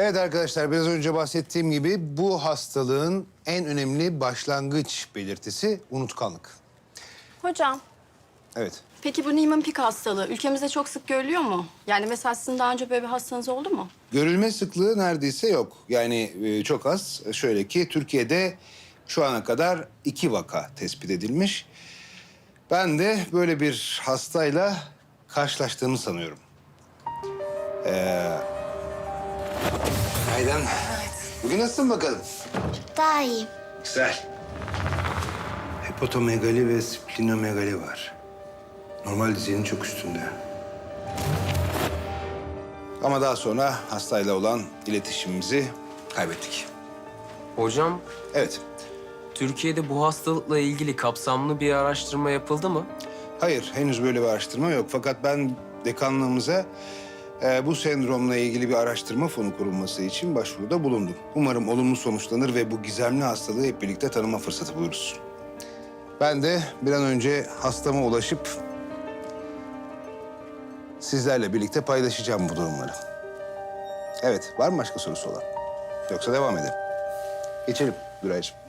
Evet arkadaşlar biraz önce bahsettiğim gibi bu hastalığın en önemli başlangıç belirtisi unutkanlık. Hocam, Evet. peki bu Niemann-Pick hastalığı ülkemizde çok sık görülüyor mu? Yani mesela sizin daha önce böyle bir hastanız oldu mu? Görülme sıklığı neredeyse yok. Yani e, çok az. Şöyle ki Türkiye'de şu ana kadar iki vaka tespit edilmiş. Ben de böyle bir hastayla karşılaştığımı sanıyorum. Ee... Aydan. Bugün nasılsın bakalım? Daha iyi. Güzel. Hepatomegali ve splenomegali var. Normal düzeyin çok üstünde. Ama daha sonra hastayla olan iletişimimizi kaybettik. Hocam, Evet. Türkiye'de bu hastalıkla ilgili kapsamlı bir araştırma yapıldı mı? Hayır, henüz böyle bir araştırma yok. Fakat ben dekanlığımıza e, bu sendromla ilgili bir araştırma fonu kurulması için başvuruda bulundum. Umarım olumlu sonuçlanır ve bu gizemli hastalığı hep birlikte tanıma fırsatı buluruz. Ben de bir an önce hastama ulaşıp sizlerle birlikte paylaşacağım bu durumları. Evet, var mı başka sorusu olan? Yoksa devam edelim. Geçelim Güraycığım.